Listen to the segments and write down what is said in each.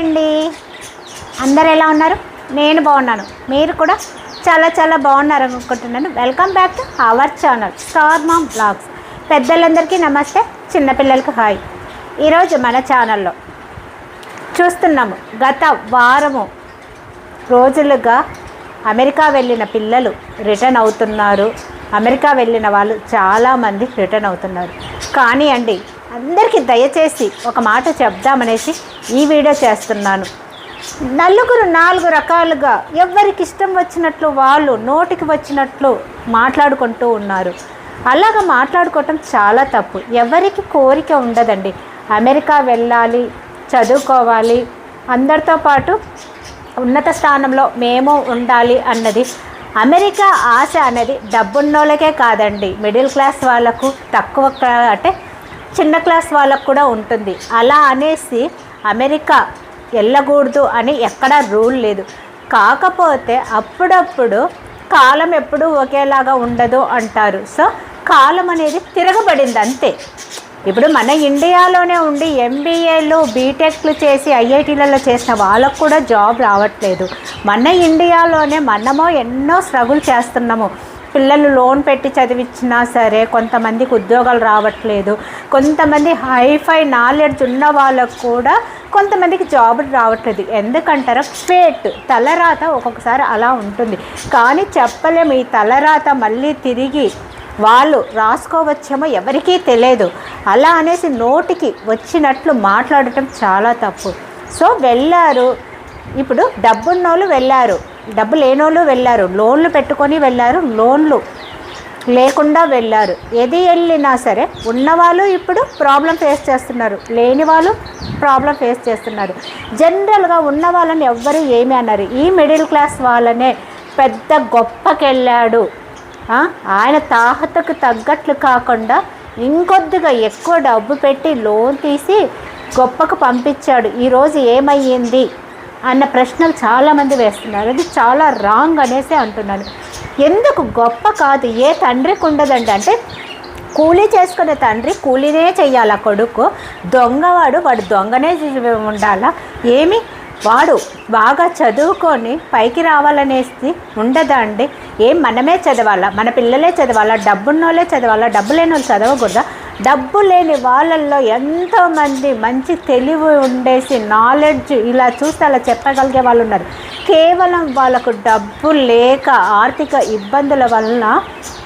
అండి. అందరు ఎలా ఉన్నారు? నేను బాగున్నాను. మీరు కూడా చాలా చాలా బాగున్నారు అనుకుంటున్నాను. Welcome back to our channel star mom blogs పెద్దలందరికీ నమస్తే చిన్నపిల్లలకి హాయ్. ఈరోజు మన ఛానల్లో చూస్తున్నాము గత వారము రోజులుగా అమెరికా వెళ్ళిన పిల్లలు రిటర్న్ అవుతున్నారు. అమెరికా వెళ్ళిన వాళ్ళు చాలామంది రిటర్న్ అవుతున్నారు. కానీ అండి అందరికీ దయచేసి ఒక మాట చెప్దామనేసి ఈ వీడియో చేస్తున్నాను. నలుగురు నాలుగు రకాలుగా ఎవరికి ఇష్టం వచ్చినట్లు వాళ్ళు నోటికి వచ్చినట్లు మాట్లాడుకుంటూ ఉన్నారు. అలాగ మాట్లాడుకోవటం చాలా తప్పు. ఎవరికి కోరిక ఉండదండి. అమెరికా వెళ్ళాలి చదువుకోవాలి అందరితో పాటు ఉన్నత స్థానంలో మేము ఉండాలి అన్నది అమెరికా ఆశ అనేది డబ్బున్నోళ్ళకే కాదండి. మిడిల్ క్లాస్ వాళ్ళకు తక్కువ అంటే చిన్న క్లాస్ వాళ్ళకు కూడా ఉంటుంది. అలా అనేసి అమెరికా వెళ్ళకూడదు అని ఎక్కడా రూల్ లేదు. కాకపోతే అప్పుడప్పుడు కాలం ఎప్పుడూ ఒకేలాగా ఉండదు అంటారు. సో కాలం అనేది తిరగబడింది అంతే. ఇప్పుడు మన ఇండియాలోనే ఉండి ఎంబీఏలు బీటెక్లు చేసి ఐఐటీలలో చేసిన వాళ్ళకు కూడా జాబ్ రావట్లేదు. మన ఇండియాలోనే మనమో ఎన్నో స్ట్రగుల్ చేస్తున్నాము. పిల్లలు లోన్ పెట్టి చదివించినా సరే కొంతమందికి ఉద్యోగాలు రావట్లేదు. కొంతమంది హైఫై నాలెడ్జ్ ఉన్న వాళ్ళకు కూడా కొంతమందికి జాబులు రావట్లేదు. ఎందుకంటారా? ఫేట్ తలరాత ఒక్కొక్కసారి అలా ఉంటుంది. కానీ చెప్పలేము ఈ తలరాత మళ్ళీ తిరిగి వాళ్ళు రాసుకోవచ్చేమో ఎవరికీ తెలియదు. అలా అనేసి నోటికి వచ్చినట్లు మాట్లాడటం చాలా తప్పు. సో వెళ్ళారు. ఇప్పుడు డబ్బున్నోళ్ళు వెళ్ళారు. డబ్బు లేనోళ్ళు వెళ్ళారు. లోన్లు పెట్టుకొని వెళ్ళారు. లోన్లు లేకుండా వెళ్ళారు. ఏది వెళ్ళినా సరే ఉన్నవాళ్ళు ఇప్పుడు ప్రాబ్లం ఫేస్ చేస్తున్నారు. లేని వాళ్ళు ప్రాబ్లం ఫేస్ చేస్తున్నారు. జనరల్గా ఉన్న వాళ్ళని ఎవ్వరూ ఏమి అన్నారు ఈ మిడిల్ క్లాస్ వాళ్ళనే పెద్ద గొప్పకెళ్ళాడు. ఆయన తాహతకు తగ్గట్లు కాకుండా ఇంకొద్దిగా ఎక్కువ డబ్బు పెట్టి లోన్ తీసి గొప్పకు పంపించాడు. ఈరోజు ఏమయ్యింది? అన్న ప్రశ్నలు చాలామంది వేస్తున్నారు. అది చాలా రాంగ్ అనేసి అంటున్నాను. ఎందుకు గొప్ప కాదు? ఏ తండ్రికి ఉండదండి. అంటే కూలీ చేసుకునే తండ్రి కూలీనే చెయ్యాలా కొడుకు? దొంగవాడు వాడు దొంగనే ఉండాలా? ఏమి? వాడు బాగా చదువుకొని పైకి రావాలనేసి ఉండదా అండి? ఏం మనమే చదవాలా? మన పిల్లలే చదవాలా? డబ్బున్నోళ్ళే చదవాలా? డబ్బు లేని వాళ్ళు చదవకూడదా? డబ్బు లేని వాళ్ళల్లో ఎంతోమంది మంచి తెలివి ఉండేసి నాలెడ్జ్ ఇలా చూస్తే అలా చెప్పగలిగే వాళ్ళు ఉన్నారు కేవలం వాళ్ళకు డబ్బు లేక ఆర్థిక ఇబ్బందుల వలన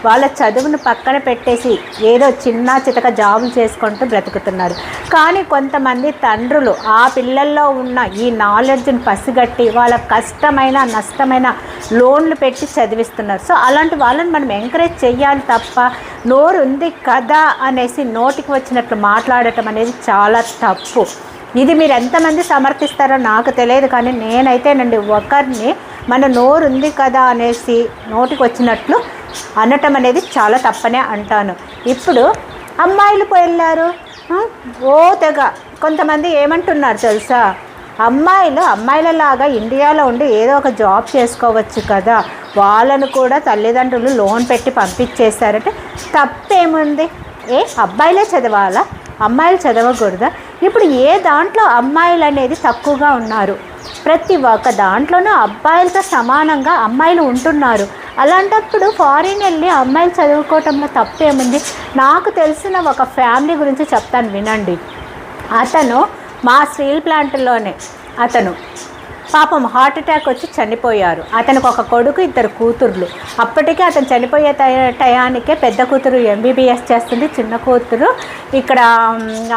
వాళ్ళ చదువును పక్కన పెట్టేసి ఏదో చిన్న చితక జాబులు చేసుకుంటూ బ్రతుకుతున్నారు. కానీ కొంతమంది తండ్రులు ఆ పిల్లల్లో ఉన్న ఈ నాలెడ్జ్ని పసిగట్టి వాళ్ళ కష్టమైన నష్టమైన లోన్లు పెట్టి చదివిస్తున్నారు. సో అలాంటి వాళ్ళని మనం ఎంకరేజ్ చేయాలి తప్ప నోరు ఉంది కదా అనేసి నోటికి వచ్చినట్లు మాట్లాడటం అనేది చాలా తప్పు. ఇది మీరు ఎంతమంది సమర్థిస్తారో నాకు తెలియదు కానీ నేనైతేనండి ఒకరిని మన నోరు ఉంది కదా అనేసి నోటికి వచ్చినట్లు అనటం అనేది చాలా తప్పనే అంటాను. ఇప్పుడు అమ్మాయిలు వెళ్ళారు ఓ తెగ. కొంతమంది ఏమంటున్నారు తెలుసా? అమ్మాయిలు అమ్మాయిలలాగా ఇండియాలో ఉండి ఏదో ఒక జాబ్ చేసుకోవచ్చు కదా వాళ్ళను కూడా తల్లిదండ్రులు లోన్ పెట్టి పంపించేశారంటే తప్పేముంది? ఏ? అబ్బాయిలే చదవాలా? అమ్మాయిలు చదవకూడదా? ఇప్పుడు ఏ దాంట్లో అమ్మాయిలు అనేది తక్కువగా ఉన్నారు? ప్రతి ఒక్క దాంట్లోనూ అబ్బాయిలతో సమానంగా అమ్మాయిలు ఉంటున్నారు. అలాంటప్పుడు ఫారిన్ వెళ్ళి అమ్మాయిలు చదువుకోవటంలో తప్పేముంది? నాకు తెలిసిన ఒక ఫ్యామిలీ గురించి చెప్తాను వినండి. అతను మా స్టీల్ ప్లాంట్లోనే అతను పాపం హార్ట్ అటాక్ వచ్చి చనిపోయారు. అతనికి ఒక కొడుకు ఇద్దరు కూతుర్లు. అప్పటికే అతను చనిపోయే టయానికే పెద్ద కూతురు ఎంబీబీఎస్ చేస్తుంది. చిన్న కూతురు ఇక్కడ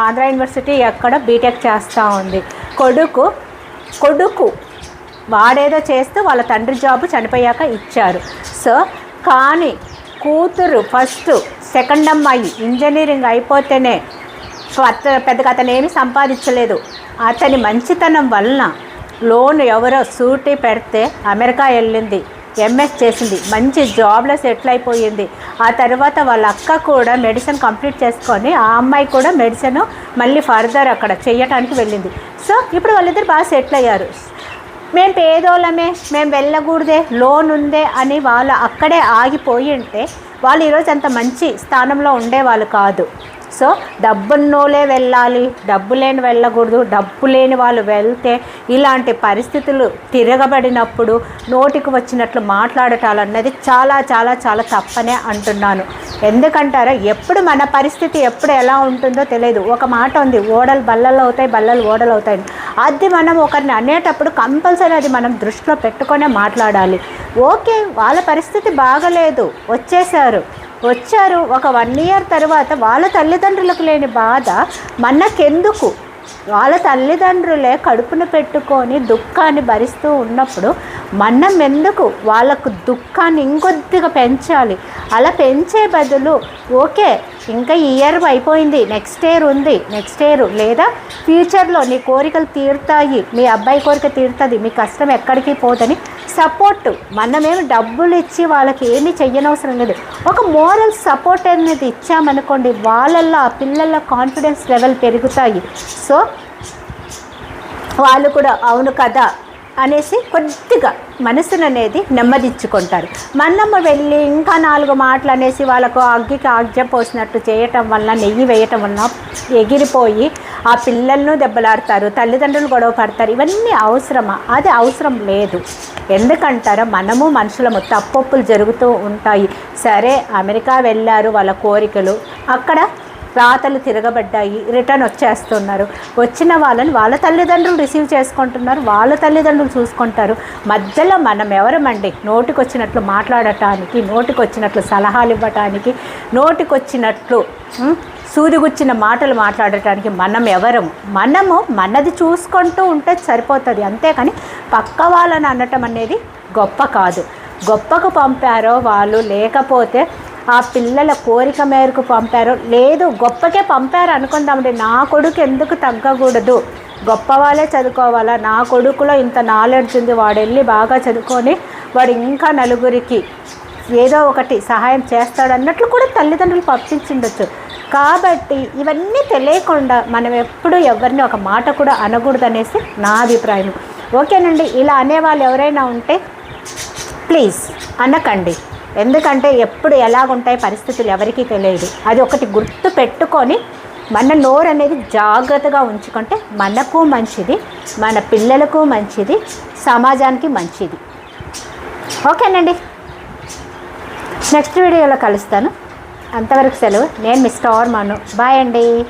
ఆంధ్ర యూనివర్సిటీ ఎక్కడ బీటెక్ చేస్తూ ఉంది. కొడుకు కొడుకు వాడేదో చేస్తూ వాళ్ళ తండ్రి జాబ్ చనిపోయాక ఇచ్చారు. సో కానీ కూతురు ఫస్ట్ సెకండ్ అమ్మాయి ఇంజనీరింగ్ అయిపోతేనే పెద్దగా అతను ఏమీ సంపాదించలేదు. అతని మంచితనం వలన లోన్ ఎవరో సూటి పెడితే అమెరికా వెళ్ళింది ఎంఎస్ చేసింది మంచి జాబ్లో సెటిల్ అయిపోయింది ఆ తర్వాత వాళ్ళ అక్క కూడా మెడిసిన్ కంప్లీట్ చేసుకొని ఆ అమ్మాయి కూడా మెడిసిన్ మళ్ళీ ఫర్దర్ అక్కడ చేయటానికి వెళ్ళింది. సో ఇప్పుడు వాళ్ళిద్దరు బాగా సెటిల్ అయ్యారు. మేము పేదోళ్ళమే మేము వెళ్ళకూడదే లోన్ ఉందే అని వాళ్ళు అక్కడే ఆగిపోయి ఉంటే వాళ్ళు ఈరోజు అంత మంచి స్థానంలో ఉండేవాళ్ళు కాదు. సో డబ్బున్నోలే వెళ్ళాలి డబ్బు లేని వెళ్ళకూడదు డబ్బు లేని వాళ్ళు వెళ్తే ఇలాంటి పరిస్థితులు తిరగబడినప్పుడు నోటికి వచ్చినట్లు మాట్లాడటాలు అన్నది చాలా చాలా చాలా తప్పనే అంటున్నాను. ఎందుకంటారా? ఎప్పుడు మన పరిస్థితి ఎప్పుడు ఎలా ఉంటుందో తెలియదు. ఒక మాట ఉంది ఓడలు బల్లలు అవుతాయి బల్లలు ఓడలు అవుతాయి అది మనం ఒకరిని అనేటప్పుడు కంపల్సరీ అది మనం దృష్టిలో పెట్టుకొనే మాట్లాడాలి. ఓకే వాళ్ళ పరిస్థితి బాగలేదు వచ్చేసారు వచ్చారు. ఒక వన్ ఇయర్ తర్వాత వాళ్ళ తల్లిదండ్రులకు లేని బాధ మనకెందుకు? వాళ్ళ తల్లిదండ్రులే కడుపున పెట్టుకొని దుఃఖాన్ని భరిస్తూ ఉన్నప్పుడు మనం ఎందుకు వాళ్ళకు దుఃఖాన్ని ఇంకొద్దిగా పెంచాలి. అలా పెంచే బదులు ఓకే ఇంకా ఈ ఇయర్ అయిపోయింది నెక్స్ట్ ఇయర్ ఉంది నెక్స్ట్ ఇయర్ లేదా ఫ్యూచర్లో నీ కోరికలు తీరుతాయి మీ అబ్బాయి కోరిక తీరుతుంది మీ కష్టం ఎక్కడికి పోదని సపోర్ట్. మనమేమి డబ్బులు ఇచ్చి వాళ్ళకి ఏమీ చెయ్యనవసరం లేదు. ఒక మోరల్ సపోర్ట్ అనేది ఇచ్చామనుకోండి వాళ్ళల్లో ఆ పిల్లల కాన్ఫిడెన్స్ లెవెల్ పెరుగుతాయి. సో వాళ్ళు కూడా అవును కదా అనేసి కొద్దిగా మనసును అనేది నెమ్మదించుకుంటారు మనమ్మ వెళ్ళి ఇంకా నాలుగు మాటలు అనేసి వాళ్ళకు అగ్గికి ఆజ్ఞ పోసినట్టు చేయటం వల్ల నెయ్యి వేయటం వల్ల ఎగిరిపోయి ఆ పిల్లలను దెబ్బలాడతారు తల్లిదండ్రులు గొడవ పడతారు. ఇవన్నీ అవసరమా? అది అవసరం లేదు. ఎందుకంటారా? మనము మనుషులము తప్పొప్పులు జరుగుతూ ఉంటాయి. సరే అమెరికా వెళ్ళారు వాళ్ళ కోరికలు. అక్కడ రాతలు తిరగబడ్డాయి. రిటర్న్ వచ్చేస్తున్నారు. వచ్చిన వాళ్ళని వాళ్ళ తల్లిదండ్రులు రిసీవ్ చేసుకుంటున్నారు. వాళ్ళ తల్లిదండ్రులు చూసుకుంటారు. మధ్యలో మనం ఎవరమండి? నోటికొచ్చినట్లు మాట్లాడటానికి నోటికి వచ్చినట్లు సలహాలు ఇవ్వటానికి నోటికొచ్చినట్లు సూదిగుచ్చిన మాటలు మాట్లాడటానికి మనం ఎవరం మనము మనది చూసుకుంటూ ఉంటే సరిపోతుంది. అంతేకాని పక్క వాళ్ళని అనటం అనేది గొప్ప కాదు. గొప్పకు పంపారో వాళ్ళు లేకపోతే ఆ పిల్లల కోరిక మేరకు పంపారు? లేదు గొప్పకే పంపారు అనుకుందామండి. నా కొడుకు ఎందుకు తగ్గకూడదు? గొప్ప వాళ్ళే చదువుకోవాలా? నా కొడుకులో ఇంత నాలెడ్జ్ ఉంది వాడు వెళ్ళి బాగా చదువుకొని వాడు ఇంకా నలుగురికి ఏదో ఒకటి సహాయం చేస్తాడన్నట్లు కూడా తల్లిదండ్రులు పంపించిండొచ్చు కాబట్టి ఇవన్నీ తెలియకుండా మనం ఎప్పుడు ఎవరిని ఒక మాట కూడా అనకూడదనేసి నా అభిప్రాయం. ఓకేనండి ఇలా అనేవాళ్ళు ఎవరైనా ఉంటే ప్లీజ్ అనకండి. ఎందుకంటే ఎప్పుడు ఎలాగుంటాయి పరిస్థితులు ఎవరికీ తెలియదు. అది ఒకటి గుర్తు పెట్టుకొని మన నోరు అనేది జాగ్రత్తగా ఉంచుకుంటే మనకు మంచిది మన పిల్లలకు మంచిది సమాజానికి మంచిది. ఓకేనండి. నెక్స్ట్ వీడియోలో కలుస్తాను. అంతవరకు సెలవు. నేను మిస్టర్ మను బాయ్ అండి.